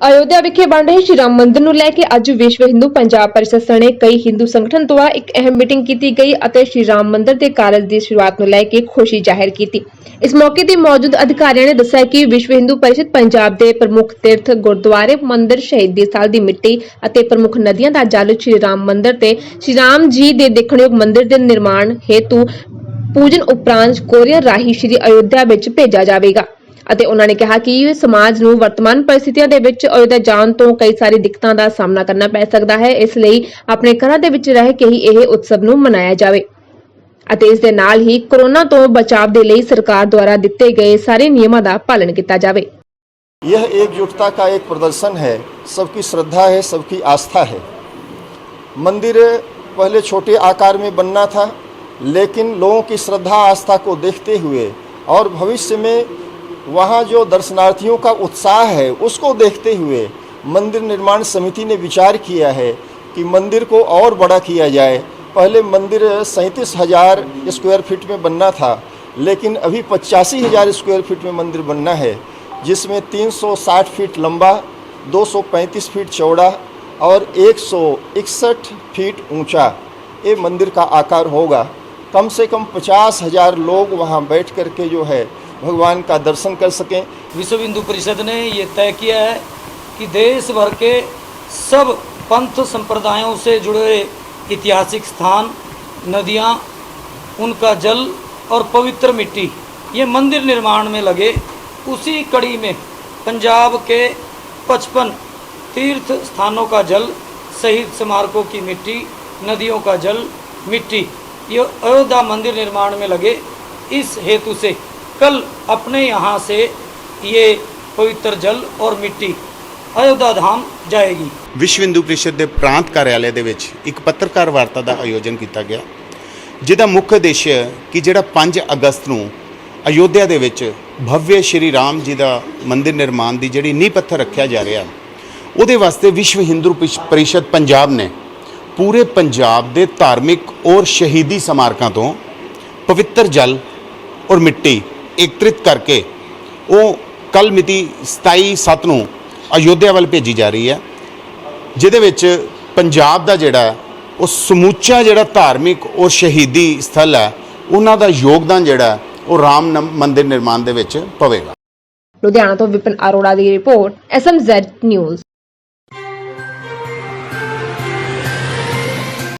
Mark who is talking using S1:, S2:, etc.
S1: ਅਯੋਧਿਆ ਵਿਖੇ ਬਣ ਰਹੇ ਸ਼੍ਰੀ ਰਾਮ ਮੰਦਿਰ ਨੂੰ ਲੈ ਕੇ ਅੱਜ ਵਿਸ਼ਵ ਹਿੰਦੂ ਪੰਜਾਬ ਪਰਿਸ਼ਦ ਸਣੇ ਕਈ ਹਿੰਦੂ ਸੰਗਠਨ ਦੁਆਰਾ ਇੱਕ ਅਹਿਮ ਮੀਟਿੰਗ ਕੀਤੀ ਗਈ ਅਤੇ ਸ਼੍ਰੀ ਰਾਮ ਮੰਦਿਰ ਦੇ ਕਾਰਜ ਦੀ ਸ਼ੁਰੂਆਤ ਨੂੰ ਲੈ ਕੇ ਖੁਸ਼ੀ ਜ਼ਾਹਿਰ ਕੀਤੀ। ਇਸ ਮੌਕੇ ਤੇ ਮੌਜੂਦ ਅਧਿਕਾਰੀਆਂ ਨੇ ਦੱਸਿਆ ਕਿ ਵਿਸ਼ਵ ਹਿੰਦੂ ਪਰਿਸ਼ਦ ਪੰਜਾਬ ਦੇ ਪ੍ਰਮੁੱਖ ਤੀਰਥ ਗੁਰਦੁਆਰੇ, ਮੰਦਿਰ ਸ਼ਹੀਦੀ ਸਥਲ ਦੀ ਮਿੱਟੀ ਅਤੇ ਪ੍ਰਮੁੱਖ ਨਦੀਆਂ ਦਾ ਜਲ ਸ਼੍ਰੀ ਰਾਮ ਮੰਦਿਰ ਤੇ ਸ਼੍ਰੀ ਰਾਮ ਜੀ ਦੇ ਦੇਖਣਯੋਗ ਮੰਦਿਰ ਦੇ ਨਿਰਮਾਣ ਹੇਤੂ ਪੂਜਨ ਉਪਰੰਤ ਕੋਰੀਅਰ ਰਾਹੀਂ ਸ਼੍ਰੀ ਅਯੋਧਿਆ ਵਿੱਚ ਭੇਜਿਆ ਜਾਵੇਗਾ। ਅਤੇ ਉਹਨਾਂ ਨੇ ਕਿਹਾ ਕਿ ਸਮਾਜ ਨੂੰ ਵਰਤਮਾਨ ਪਰਿਸਥਿਤੀਆਂ ਦੇ ਵਿੱਚ ਅਯੋਧਿਆ ਜਾਣ ਤੋਂ ਕਈ ਸਾਰੀ ਦਿੱਕਤਾਂ ਦਾ ਸਾਹਮਣਾ ਕਰਨਾ ਪੈ ਸਕਦਾ ਹੈ ਇਸ ਲਈ ਆਪਣੇ ਘਰਾਂ ਦੇ ਵਿੱਚ ਰਹਿ ਕੇ ਹੀ ਇਹ ਉਤਸਵ ਨੂੰ ਮਨਾਇਆ ਜਾਵੇ ਅਤੇ ਇਸ ਦੇ ਨਾਲ ਹੀ ਕਰੋਨਾ ਤੋਂ ਬਚਾਅ ਦੇ ਲਈ ਸਰਕਾਰ ਦੁਆਰਾ ਦਿੱਤੇ ਗਏ ਸਾਰੇ ਨਿਯਮਾਂ ਦਾ ਪਾਲਣ ਕੀਤਾ ਜਾਵੇ
S2: यह एकजुटता का एक प्रदर्शन है सबकी श्रद्धा है सबकी आस्था है मंदिर पहले छोटे आकार में बनना था लेकिन लोगों की श्रद्धा आस्था को देखते हुए और भविष्य में वहाँ जो दर्शनार्थियों का उत्साह है, उसको देखते हुए मंदिर निर्माण समिति ने विचार किया है कि मंदिर को और बड़ा किया जाए। पहले मंदिर सैंतीस हज़ार स्क्वायर फीट में बनना था, लेकिन अभी पचासी हज़ार स्क्वायर फीट में मंदिर बनना है, जिसमें 360 फीट लंबा 235 फीट चौड़ा और 161 फीट ऊँचा ये मंदिर का आकार होगा। कम से कम पचास हज़ार लोग वहाँ बैठ कर के जो है भगवान का दर्शन कर सकें।
S3: विश्व हिंदू परिषद ने ये तय किया है कि देश भर के सब पंथ संप्रदायों से जुड़े ऐतिहासिक स्थान, नदियाँ, उनका जल और पवित्र मिट्टी, ये मंदिर निर्माण में लगे। उसी कड़ी में पंजाब के 55 तीर्थ स्थानों का जल, शहीद स्मारकों की मिट्टी, नदियों का जल, मिट्टी, ये अयोध्या मंदिर निर्माण में लगे। इस हेतु से कल अपने यहाँ से ये पवित्र जल और मिट्टी अयोध्या धाम जाएगी
S4: ਵਿਸ਼ਵ ਹਿੰਦੂ ਪ੍ਰੀਸ਼ਦ ਦੇ ਪ੍ਰਾਂਤ ਕਾਰਿਆਲੇ ਦੇ ਵਿੱਚ ਇੱਕ ਪੱਤਰਕਾਰ ਵਾਰਤਾ ਦਾ ਆਯੋਜਨ ਕੀਤਾ ਗਿਆ ਜਿਹਦਾ ਮੁੱਖ ਉਦੇਸ਼ ਹੈ ਕਿ ਜਿਹੜਾ 5 ਅਗਸਤ ਨੂੰ ਅਯੋਧਿਆ ਦੇ ਵਿੱਚ ਭਵਯ ਸ਼੍ਰੀ ਰਾਮ ਜੀ ਦਾ ਮੰਦਿਰ ਨਿਰਮਾਣ ਦੀ ਜਿਹੜੀ ਨੀਂਹ ਪੱਥਰ ਰੱਖਿਆ ਜਾ ਰਿਹਾ ਉਹਦੇ ਵਾਸਤੇ ਵਿਸ਼ਵ ਹਿੰਦੂ ਪ੍ਰੀਸ਼- ਪ੍ਰੀਸ਼ਦ ਪੰਜਾਬ ਨੇ ਪੂਰੇ ਪੰਜਾਬ ਦੇ ਧਾਰਮਿਕ ਔਰ ਸ਼ਹੀਦੀ ਸਮਾਰਕਾਂ ਤੋਂ ਪਵਿੱਤਰ ਜਲ ਔਰ ਮਿੱਟੀ ਇਕੱਤਰਿਤ ਕਰਕੇ ਉਹ ਕੱਲ ਮਿਤੀ 27 7 ਨੂੰ ਅਯੋਧਿਆ ਵੱਲ ਭੇਜੀ ਜਾ ਰਹੀ ਹੈ ਜਿਹਦੇ ਵਿੱਚ ਪੰਜਾਬ ਦਾ ਜਿਹੜਾ ਉਹ ਸਮੁੱਚਾ ਜਿਹੜਾ ਧਾਰਮਿਕ ਔਰ ਸ਼ਹੀਦੀ ਸਥਲ ਹੈ ਉਹਨਾਂ ਦਾ ਯੋਗਦਾਨ ਜਿਹੜਾ ਉਹ ਰਾਮ ਨਮ- ਮੰਦਿਰ ਨਿਰਮਾਣ ਦੇ ਵਿੱਚ ਪਵੇਗਾ
S1: ਲੁਧਿਆਣਾ ਤੋਂ ਵਿਪਨ ਅਰੋੜਾ ਦੀ ਰਿਪੋਰਟ ਐਸਐਮਜ਼ੈਡ ਨਿਊਜ਼